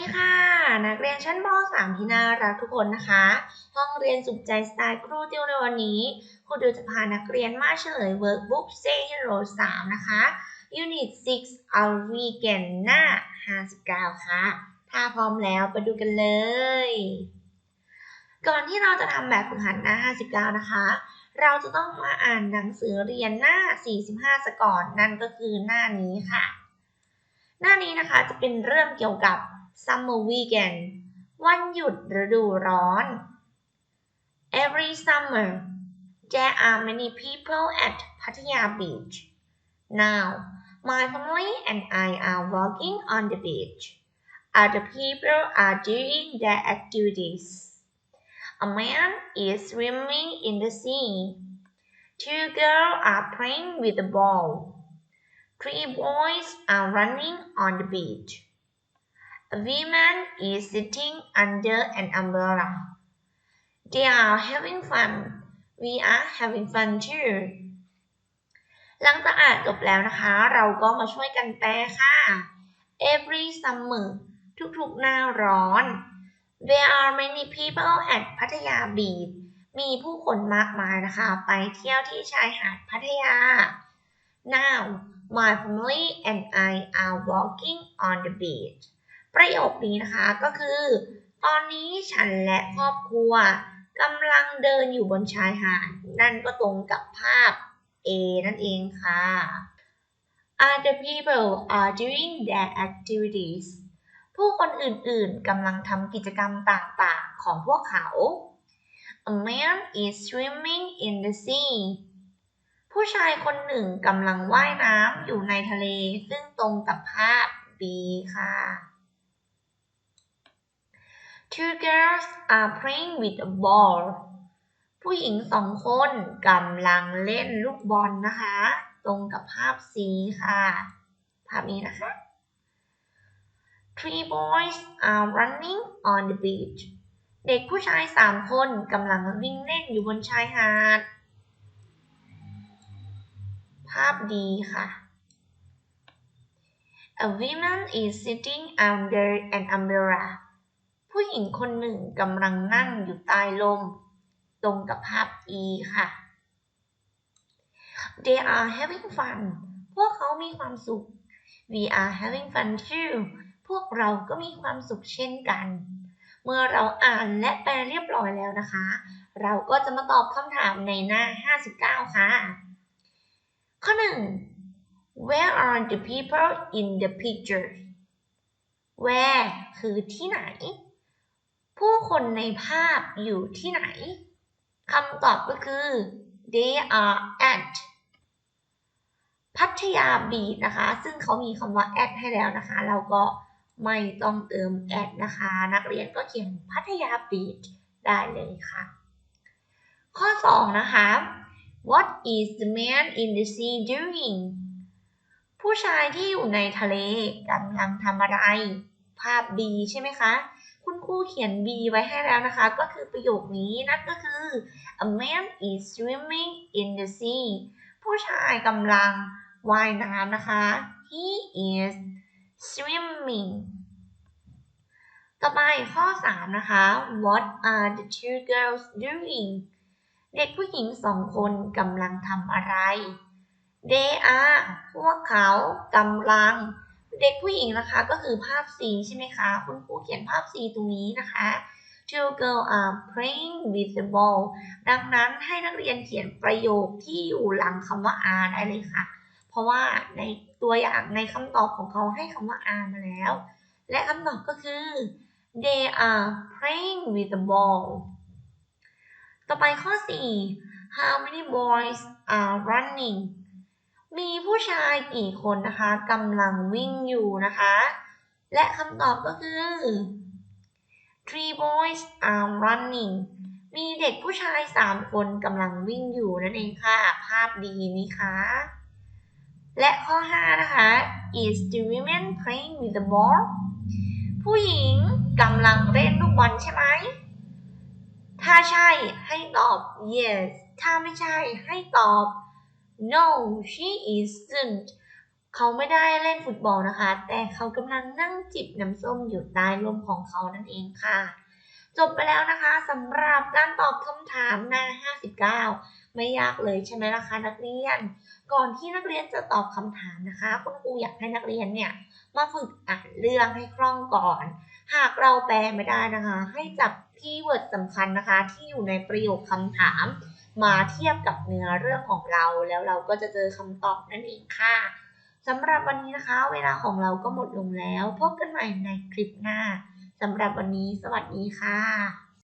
ีค่ะ นักเรียนชั้นม 3 ที่น่ารักทุกคนนะคะ ห้องเรียนสุขใจสไตล์ครูติวในวันนี้ครูดิวจะพานักเรียนมาเฉลย Workbook Say Hello 3 นะคะ Unit 6 Our Weekend หน้า 59 ค่ะ ถ้าพร้อมแล้วไปดูกันเลย ก่อนที่เราจะทำแบบฝึกหัดหน้า 59 นะคะ เราจะต้องมาอ่านหนังสือเรียนหน้า 45 สก่อน นั่นก็คือหน้านี้ค่ะหน้านี้นะคะจะเป็นเรื่องเกี่ยวกับ summer weekend วันหยุดฤดูร้อน every summer there are many people at Pattaya Beach now my family and I are walking on the beach other people are doing their activities a man is swimming in the sea two girls are playing with a ball Three boys are running on the beach. A woman is sitting under an umbrella. They are having fun. We are having fun too. หลังจากอ่านจบแล้วนะคะ เราก็มาช่วยกันแปลค่ะ Every summer ทุกๆหน้าร้อน There are many people at พัทยา Beach มีผู้คนมากมายนะคะ ไปเที่ยวที่ชายหาดพัทยา Now My family and I are walking on the beach ประโยคนี้นะคะก็คือ ตอนนี้ฉันและครอบครัวกำลังเดินอยู่บนชายหาดนั่นก็ตรงกับภาพ A นั่นเองค่ะ Other people are doing their activities ผู้คนอื่นๆกำลังทำกิจกรรมต่างๆของพวกเขา A man is swimming in the sea ผู้ชายคนหนึ่งกำลังว่ายน้ำอยู่ในทะเลซึ่งตรงกับภาพ B ค่ะ Two girls are playing with a ball ผู้หญิงสองคนกำลังเล่นลูกบอลนะคะ ตรงกับภาพ C ค่ะ ภาพนี้นะคะ Three boys are running on the beach เด็กผู้ชายสามคนกำลังวิ่งเล่นอยู่บนชายหาด ภาพดีค่ะ A woman is sitting under an umbrella ผู้หญิงคนหนึ่งกำลังนั่งอยู่ใต้ลม ตรงกับภาพ E ค่ะ They are having fun พวกเขามีความสุข We are having fun too พวกเราก็มีความสุขเช่นกัน เมื่อเราอ่านและแปลเรียบร้อยแล้วนะคะ เราก็จะมาตอบคำถามในหน้า 59 ค่ะ ข้อหนึ่ง Where are the people in the picture Where คือที่ไหน ผู้คนในภาพอยู่ที่ไหนคำตอบก็คือ they are at พัทยาบีชนะคะ ซึ่งเขามีคำว่า at ให้แล้วนะคะ เราก็ไม่ต้องเติม at นะคะ นักเรียนก็เขียนพัทยาบีชได้เลยค่ะ ข้อ 2 นะคะ What is the man in the sea doing ผู้ชายที่อยู่ในทะเลกำลังทำอะไร ภาพ B ใช่ไหมคะ รูเขียน B ไว้ให้แล้วนะคะ ก็คือประโยคนี้นั่นก็คือ a man is swimming in the sea ผู้ชายกำลังว่ายน้ำนะคะ he is swimming ต่อไปข้อ 3 นะคะ what are the two girls doing เด็กผู้หญิงสองคนกำลังทำอะไร they are พวกเขากำลัง เด็กผู้หญิงนะคะก็คือภาพ C ใช่ไหมคะ คุณครูเขียนภาพ C ตรงนี้นะคะ two girls are playing with the ball ดังนั้นให้นักเรียนเขียนประโยคที่อยู่หลังคำว่า are ได้เลยค่ะ เพราะว่าในตัวอย่างในคำตอบของเขาให้คำว่า are มาแล้ว และคำตอบก็คือ they are playing with the ball ต่อไปข้อ 4 how many boys are running มีผู้ชายกี่คนนะคะกำลังวิ่งอยู่นะคะ และคำตอบก็คือ three boys are running มีเด็กผู้ชาย 3 คนกำลังวิ่งอยู่นั่นเองค่ะ ภาพดีนี้คะและข้อ 5 นะคะ is the woman playing with the ball ผู้หญิงกำลังเล่นลูกบอลใช่ไหม ถ้าใช่ให้ตอบ yes ถ้าไม่ใช่ให้ตอบ no she isn't เขาไม่ได้เล่นฟุตบอลนะคะ แต่เขากำลังนั่งจิบน้ำส้มอยู่ใต้ลมของเขานั่นเองค่ะ จบไปแล้วนะคะสำหรับการตอบคำถามหน้า 59 ไม่ยากเลยใช่ไหมล่ะคะนักเรียน ก่อนที่นักเรียนจะตอบคำถามนะคะ คุณครูอยากให้นักเรียนเนี่ยมาฝึกอ่านเรื่องให้คล่องก่อน หากเราแปลไม่ได้นะคะ ให้จับคีย์เวิร์ดสำคัญนะคะ ที่อยู่ในประโยคคำถาม มาเทียบกับเนื้อเรื่องของเราแล้วเราก็จะเจอคำตอบนั่นเองค่ะสำหรับวันนี้นะคะ เวลาของเราก็หมดลงแล้ว พบกันใหม่ในคลิปหน้าสำหรับวันนี้สวัสดีค่ะ